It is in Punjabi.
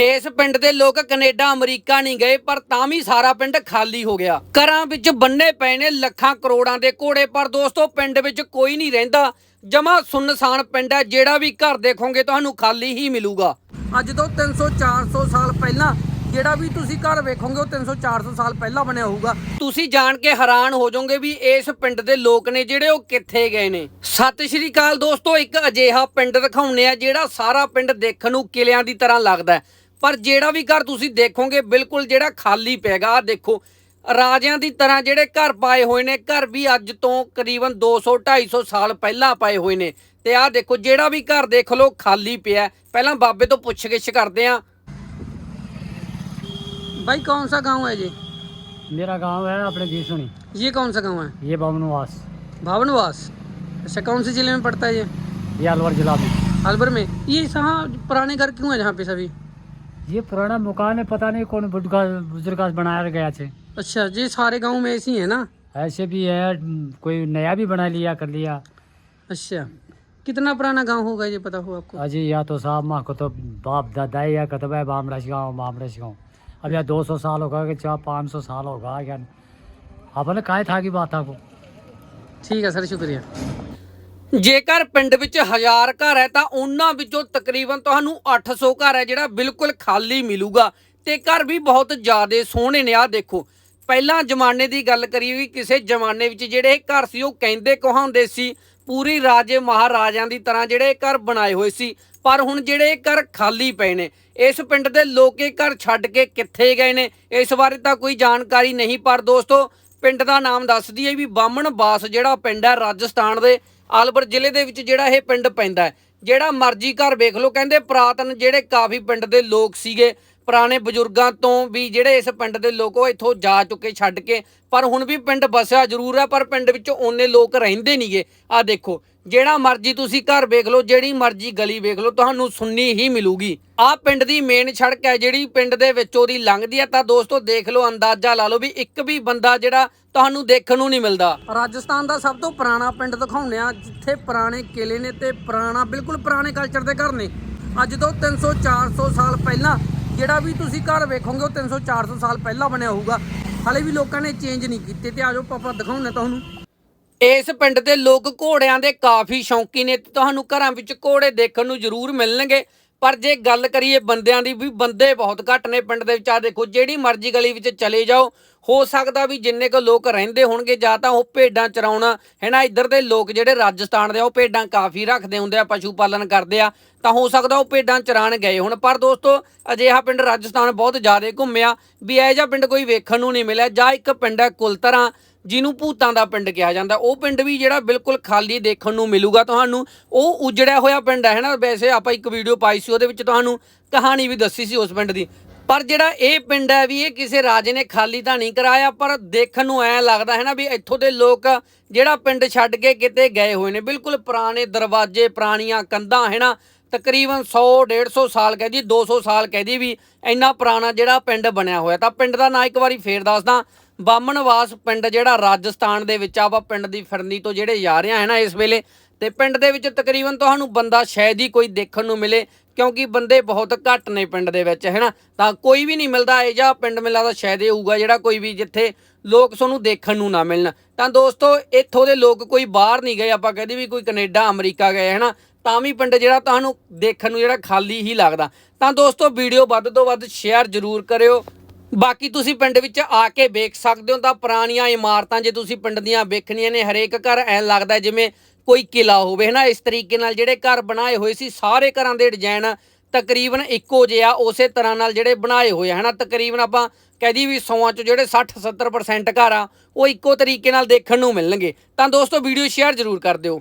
ਇਸ ਪਿੰਡ ਦੇ ਲੋਕ ਕੈਨੇਡਾ, ਅਮਰੀਕਾ ਨਹੀਂ ਗਏ, ਪਰ ਤਾਂ ਵੀ ਸਾਰਾ ਪਿੰਡ ਖਾਲੀ ਹੋ ਗਿਆ। ਘਰਾਂ ਵਿੱਚ ਬੰਨੇ ਪਏ ਨੇ ਲੱਖਾਂ ਕਰੋੜਾਂ ਦੇ ਘੋੜੇ, ਪਰ ਦੋਸਤੋ, ਪਿੰਡ ਵਿੱਚ ਕੋਈ ਨਹੀਂ ਰਹਿੰਦਾ। ਜਮਾ ਸੁੰਨਸਾਨ ਪਿੰਡ ਹੈ, ਜਿਹੜਾ ਵੀ ਘਰ ਦੇਖੋਗੇ, ਤੁਹਾਨੂੰ ਖਾਲੀ ਹੀ ਮਿਲੂਗਾ। ਅੱਜ ਤੋਂ 300 400 ਸਾਲ ਪਹਿਲਾਂ, ਜਿਹੜਾ ਵੀ ਤੁਸੀਂ ਘਰ ਵੇਖੋਗੇ, ਉਹ 300 400 ਸਾਲ ਪਹਿਲਾਂ ਬਣਿਆ ਹੋਊਗਾ। ਤੁਸੀਂ ਜਾਣ ਕੇ ਹੈਰਾਨ ਹੋ ਜਾਓਗੇ ਵੀ ਇਸ ਪਿੰਡ ਦੇ ਲੋਕ ਨੇ ਜਿਹੜੇ ਉਹ ਕਿੱਥੇ ਗਏ ਨੇ। ਸਤਿ ਸ਼੍ਰੀ ਅਕਾਲ ਦੋਸਤੋ, ਇੱਕ ਅਜੀਹਾ ਪਿੰਡ ਦਿਖਾਉਣੇ ਆ ਜਿਹੜਾ ਸਾਰਾ ਪਿੰਡ ਦੇਖਣ ਨੂੰ ਕਿਲਿਆਂ ਦੀ ਤਰ੍ਹਾਂ ਲੱਗਦਾ ਪਰ ਜਿਹੜਾ ਵੀ ਘਰ ਤੁਸੀਂ ਦੇਖੋਗੇ ਬਿਲਕੁਲ ਜਿਹੜਾ ਖਾਲੀ ਪੈਗਾ ਆ ਦੇਖੋ ਰਾਜਿਆਂ ਦੀ ਤਰ੍ਹਾਂ ਜਿਹੜੇ ਘਰ ਪਾਏ ਹੋਏ ਨੇ ਘਰ ਵੀ ਅੱਜ ਤੋਂ ਕਰੀਬਨ 200 250 ਸਾਲ ਪਹਿਲਾਂ ਪਾਏ ਹੋਏ ਨੇ ਤੇ ਆਹ ਦੇਖੋ ਜਿਹੜਾ ਵੀ ਘਰ ਦੇਖ ਲਓ ਖਾਲੀ ਪਿਆ ਹੈ। ਪਹਿਲਾਂ ਬਾਬੇ ਤੋਂ ਪੁੱਛ-ਗਿੱਛ ਕਰਦੇ ਆ भाई कौन सा गांव है ये मेरा गांव है अपने बीसुनी ये कौन सा गांव है ये बामनवास भावनवास अच्छा कौन से जिले में पड़ता है ये ये अलवर जिला में अलवर में ये यहाँ पुराने घर क्यों है जहाँ पे सभी ये पुराना मकान है पता नहीं कौन बुज़ुर्ग बनाया गया थे अच्छा जी सारे गाँव में ऐसी है ना? ऐसे भी है कोई नया भी बना लिया कर लिया। अच्छा कितना पुराना गाँव होगा ये पता हो आपको? अजी या तो साहब माँ को तो बाप दादा या कतब है बामरस गाँव बामरस गाँव। अब या दो सौ साल होगा कि चाहे पाँच सौ साल होगा या आपने कहा था की बात आपको? ठीक है सर शुक्रिया। ਜੇਕਰ ਪਿੰਡ ਵਿੱਚ ਹਜ਼ਾਰ ਘਰ ਹੈ ਤਾਂ ਉਹਨਾਂ ਵਿੱਚੋਂ ਤਕਰੀਬਨ ਤੁਹਾਨੂੰ 800 ਘਰ ਹੈ ਜਿਹੜਾ ਬਿਲਕੁਲ ਖਾਲੀ ਮਿਲੂਗਾ ਤੇ ਘਰ ਵੀ ਬਹੁਤ ਜ਼ਿਆਦੇ ਸੋਹਣੇ ਨੇ। ਆ ਦੇਖੋ, ਪਹਿਲਾਂ ਜ਼ਮਾਨੇ ਦੀ ਗੱਲ ਕਰੀਏ ਵੀ ਕਿਸੇ ਜ਼ਮਾਨੇ ਵਿੱਚ ਜਿਹੜੇ ਘਰ ਸੀ, ਉਹ ਕਹਿੰਦੇ ਕਹਾਉਂਦੇ ਸੀ, ਪੂਰੀ ਰਾਜੇ ਮਹਾਰਾਜਿਆਂ ਦੀ ਤਰ੍ਹਾਂ ਜਿਹੜੇ ਇਹ ਘਰ ਬਣਾਏ ਹੋਏ ਸੀ, ਪਰ ਹੁਣ ਜਿਹੜੇ ਇਹ ਘਰ ਖਾਲੀ ਪਏ ਨੇ, ਇਸ ਪਿੰਡ ਦੇ ਲੋਕ ਇਹ ਘਰ ਛੱਡ ਕੇ ਕਿੱਥੇ ਗਏ ਨੇ, ਇਸ ਬਾਰੇ ਤਾਂ ਕੋਈ ਜਾਣਕਾਰੀ ਨਹੀਂ। ਪਰ ਦੋਸਤੋ, ਪਿੰਡ ਦਾ ਨਾਮ ਦੱਸ ਦਈਏ ਵੀ ਬਾਮਣ ਬਾਸ ਜਿਹੜਾ ਪਿੰਡ ਹੈ ਰਾਜਸਥਾਨ ਦੇ ਆਲਵਰ ਜ਼ਿਲ੍ਹੇ ਦੇ ਵਿੱਚ ਜਿਹੜਾ ਇਹ ਪਿੰਡ ਪੈਂਦਾ ਜਿਹੜਾ ਮਰਜ਼ੀ ਘਰ ਵੇਖ ਲਓ, ਕਹਿੰਦੇ ਪ੍ਰਾਤਨ ਜਿਹੜੇ ਕਾਫੀ ਪਿੰਡ ਦੇ ਲੋਕ ਸੀਗੇ ਪੁਰਾਣੇ ਬਜ਼ੁਰਗਾਂ ਤੋਂ ਵੀ ਜਿਹੜੇ ਇਸ ਪਿੰਡ ਦੇ ਲੋਕ ਉਹ ਇੱਥੋਂ ਜਾ ਚੁੱਕੇ, ਛੱਡ ਕੇ। ਪਰ ਹੁਣ ਵੀ ਪਿੰਡ ਵਸਿਆ ਜ਼ਰੂਰ ਹੈ ਪਰ ਪਿੰਡ ਵਿੱਚ ਓਨੇ ਲੋਕ ਰਹਿੰਦੇ ਨਹੀਂਗੇ ਆ ਦੇਖੋ, ਜਿਹੜਾ ਮਰਜ਼ੀ ਤੁਸੀਂ ਘਰ ਵੇਖ ਲਓ, ਜਿਹੜੀ ਮਰਜ਼ੀ ਗਲੀ ਵੇਖ ਲਓ, ਤੁਹਾਨੂੰ ਸੁੰਨੀ ਹੀ ਮਿਲੂਗੀ। ਆ ਪਿੰਡ ਦੀ ਮੇਨ ਸੜਕ ਹੈ, ਜਿਹੜੀ ਪਿੰਡ ਦੇ ਵਿੱਚ ਉਹਦੀ ਲੰਘਦੀ ਹੈ। ਤਾਂ ਦੋਸਤੋ, ਦੇਖ ਲਓ, ਅੰਦਾਜ਼ਾ ਲਾ ਲਓ ਵੀ ਇੱਕ ਵੀ ਬੰਦਾ ਜਿਹੜਾ ਤੁਹਾਨੂੰ ਦੇਖਣ ਨੂੰ ਨਹੀਂ ਮਿਲਦਾ। ਰਾਜਸਥਾਨ ਦਾ ਸਭ ਤੋਂ ਪੁਰਾਣਾ ਪਿੰਡ ਦਿਖਾਉਂਦੇ ਆ ਜਿੱਥੇ ਪੁਰਾਣੇ ਕਿਲੇ ਨੇ ਤੇ ਪੁਰਾਣਾ, ਬਿਲਕੁਲ ਪੁਰਾਣੇ ਕਲਚਰ ਦੇ ਘਰ ਨੇ। ਅੱਜ ਤੋਂ 300 400 ਸਾਲ ਪਹਿਲਾਂ ਜਿਹੜਾ ਵੀ ਤੁਸੀਂ ਘਰ ਵੇਖੋਗੇ ਉਹ 300 400 ਸਾਲ ਪਹਿਲਾਂ ਬਣਿਆ ਹੋਊਗਾ। ਹਾਲੇ ਵੀ ਲੋਕਾਂ ਨੇ ਚੇਂਜ ਨਹੀਂ ਕੀਤੇ ਤੇ ਆਜੋ ਪਾਪਾ ਦਿਖਾਉਂਦੇ ਤੁਹਾਨੂੰ। ਇਸ ਪਿੰਡ ਦੇ ਲੋਕ ਘੋੜਿਆਂ ਦੇ ਕਾਫੀ ਸ਼ੌਂਕੀ ਨੇ ਤੇ ਤੁਹਾਨੂੰ ਘਰਾਂ ਵਿੱਚ ਘੋੜੇ ਦੇਖਣ ਨੂੰ ਜ਼ਰੂਰ ਮਿਲਣਗੇ। ਪਰ ਜੇ ਗੱਲ ਕਰੀਏ ਬੰਦਿਆਂ ਦੀ ਵੀ ਬੰਦੇ ਬਹੁਤ ਘੱਟ ਨੇ ਪਿੰਡ ਦੇ ਵਿੱਚ। ਆ ਦੇਖੋ ਜਿਹੜੀ ਮਰਜ਼ੀ ਗਲੀ ਵਿੱਚ ਚਲੇ ਜਾਓ ਹੋ ਸਕਦਾ ਵੀ ਜਿੰਨੇ ਕੁ ਲੋਕ ਰਹਿੰਦੇ ਹੋਣਗੇ ਜਾਂ ਤਾਂ ਉਹ ਭੇਡਾਂ ਚਰਾਉਣਾ। ਹੈ ਨਾ ਇੱਧਰ ਦੇ ਲੋਕ ਜਿਹੜੇ ਰਾਜਸਥਾਨ ਦੇ ਆ, ਉਹ ਭੇਡਾਂ ਕਾਫੀ ਰੱਖਦੇ ਹੁੰਦੇ ਆ ਪਸ਼ੂ ਪਾਲਣ ਕਰਦੇ ਆ ਤਾਂ ਹੋ ਸਕਦਾ ਉਹ ਭੇਡਾਂ ਚਰਾਣ ਗਏ ਹੁਣ। ਪਰ ਦੋਸਤੋ ਅਜਿਹਾ ਪਿੰਡ ਰਾਜਸਥਾਨ ਬਹੁਤ ਜ਼ਿਆਦਾ ਘੁੰਮਿਆ ਵੀ ਇਹ ਜਿਹਾ ਪਿੰਡ ਕੋਈ ਵੇਖਣ ਨੂੰ ਨਹੀਂ ਮਿਲਿਆ ਜਾਂ ਇੱਕ ਪਿੰਡ ਹੈ ਕੁਲਤਰਾ ਜਿਹਨੂੰ ਭੂਤਾਂ ਦਾ ਪਿੰਡ ਕਿਹਾ ਜਾਂਦਾ, ਉਹ ਪਿੰਡ ਵੀ ਜਿਹੜਾ ਬਿਲਕੁਲ ਖਾਲੀ ਦੇਖਣ ਨੂੰ ਮਿਲੂਗਾ ਤੁਹਾਨੂੰ, ਉਹ ਉਜੜਿਆ ਹੋਇਆ ਪਿੰਡ ਹੈ ਨਾ, ਵੈਸੇ ਆਪਾਂ ਇੱਕ ਵੀਡੀਓ ਪਾਈ ਸੀ, ਉਹਦੇ ਵਿੱਚ ਤੁਹਾਨੂੰ ਕਹਾਣੀ ਵੀ ਦੱਸੀ ਸੀ ਉਸ ਪਿੰਡ ਦੀ। ਪਰ ਜਿਹੜਾ ਇਹ ਪਿੰਡ ਹੈ ਵੀ ਇਹ ਕਿਸੇ ਰਾਜੇ ਨੇ ਖਾਲੀ ਤਾਂ ਨਹੀਂ ਕਰਾਇਆ, ਪਰ ਦੇਖਣ ਨੂੰ ਐ ਲੱਗਦਾ ਹੈ ਨਾ ਵੀ ਇੱਥੋਂ ਦੇ ਲੋਕ ਜਿਹੜਾ ਪਿੰਡ ਛੱਡ ਕੇ ਕਿਤੇ ਗਏ ਹੋਏ ਨੇ, ਬਿਲਕੁਲ ਪੁਰਾਣੇ ਦਰਵਾਜ਼ੇ, ਪੁਰਾਣੀਆਂ ਕੰਧਾਂ, ਹੈ ਨਾ, ਤਕਰੀਬਨ 100 150 ਸਾਲ ਕਹਿ ਦੀ 200 ਸਾਲ ਕਹਿ ਦੀ ਵੀ ਇੰਨਾ ਪੁਰਾਣਾ ਜਿਹੜਾ ਪਿੰਡ ਬਣਿਆ ਹੋਇਆ। ਤਾਂ ਪਿੰਡ ਦਾ ਨਾਂ ਇੱਕ ਵਾਰੀ ਫੇਰ ਦੱਸਦਾ ਬਾਮਣਵਾਸ ਪਿੰਡ ਜਿਹੜਾ ਰਾਜਸਥਾਨ ਦੇ ਵਿੱਚ ਆਪਾਂ ਪਿੰਡ ਦੀ ਫਿਰਨੀ ਤੋਂ ਜਿਹੜੇ ਜਾ ਰਹੇ ਆ ਹੈ ਨਾ, ਇਸ ਵੇਲੇ। ਤੇ ਪਿੰਡ ਦੇ ਵਿੱਚ ਤਕਰੀਬਨ ਤੁਹਾਨੂੰ ਬੰਦਾ ਸ਼ਾਇਦ ਹੀ ਕੋਈ ਦੇਖਣ ਨੂੰ ਮਿਲੇ, ਕਿਉਂਕਿ ਬੰਦੇ ਬਹੁਤ ਘੱਟ ਨੇ ਪਿੰਡ ਦੇ ਵਿੱਚ, ਹੈ ਨਾ। ਤਾਂ ਕੋਈ ਵੀ ਨਹੀਂ ਮਿਲਦਾ, ਇਹ ਜਾਂ ਪਿੰਡ ਮਿਲਦਾ ਦਾ ਸ਼ਾਇਦ ਇਹ ਹੋਊਗਾ, ਜਿਹੜਾ ਕੋਈ ਵੀ ਜਿੱਥੇ ਲੋਕ ਤੁਹਾਨੂੰ ਦੇਖਣ ਨੂੰ ਨਾ ਮਿਲਣ। ਤਾਂ ਦੋਸਤੋ, ਇੱਥੋਂ ਦੇ ਲੋਕ ਕੋਈ ਬਾਹਰ ਨਹੀਂ ਗਏ, ਆਪਾਂ ਕਹਦੇ ਵੀ ਕੋਈ ਕੈਨੇਡਾ, ਅਮਰੀਕਾ ਗਏ, ਹੈ ਨਾ। ਤਾਂ ਵੀ ਪਿੰਡ ਜਿਹੜਾ ਤੁਹਾਨੂੰ ਦੇਖਣ ਨੂੰ ਜਿਹੜਾ ਖਾਲੀ ਹੀ ਲੱਗਦਾ। ਤਾਂ ਦੋਸਤੋ, ਵੀਡੀਓ ਵੱਧ ਤੋਂ ਵੱਧ ਸ਼ੇਅਰ ਜ਼ਰੂਰ ਕਰਿਓ। ਬਾਕੀ ਤੁਸੀਂ ਪਿੰਡ ਵਿੱਚ ਆ ਕੇ ਵੇਖ ਸਕਦੇ ਹੋ ਤਾਂ ਪੁਰਾਣੀਆਂ ਇਮਾਰਤਾਂ ਜੇ ਤੁਸੀਂ ਪਿੰਡ ਦੀਆਂ ਵੇਖਣੀਆਂ ਨੇ, ਹਰੇਕ ਘਰ ਐ ਲੱਗਦਾ ਜਿਵੇਂ ਕੋਈ ਕਿਲਾ ਹੋਵੇ ਹੈ ਨਾ ਇਸ ਤਰੀਕੇ ਨਾਲ ਜਿਹੜੇ ਘਰ ਬਣਾਏ ਹੋਏ ਸੀ, ਸਾਰੇ ਘਰਾਂ ਦੇ ਡਿਜ਼ਾਈਨ ਤਕਰੀਬਨ ਇੱਕੋ ਜਿਹਾ ਉਸੇ ਤਰ੍ਹਾਂ ਨਾਲ ਜਿਹੜੇ ਬਣਾਏ ਹੋਏ ਆ ਹੈ ਨਾ ਤਕਰੀਬਨ ਆਪਾਂ ਕਹਦੀ ਵੀ 100 ਚੋਂ ਜਿਹੜੇ 60 70% ਘਰ ਆ, ਉਹ ਇੱਕੋ ਤਰੀਕੇ ਨਾਲ ਦੇਖਣ ਨੂੰ ਮਿਲਣਗੇ। ਤਾਂ ਦੋਸਤੋ, ਵੀਡੀਓ ਸ਼ੇਅਰ ਜ਼ਰੂਰ ਕਰ ਦਿਓ।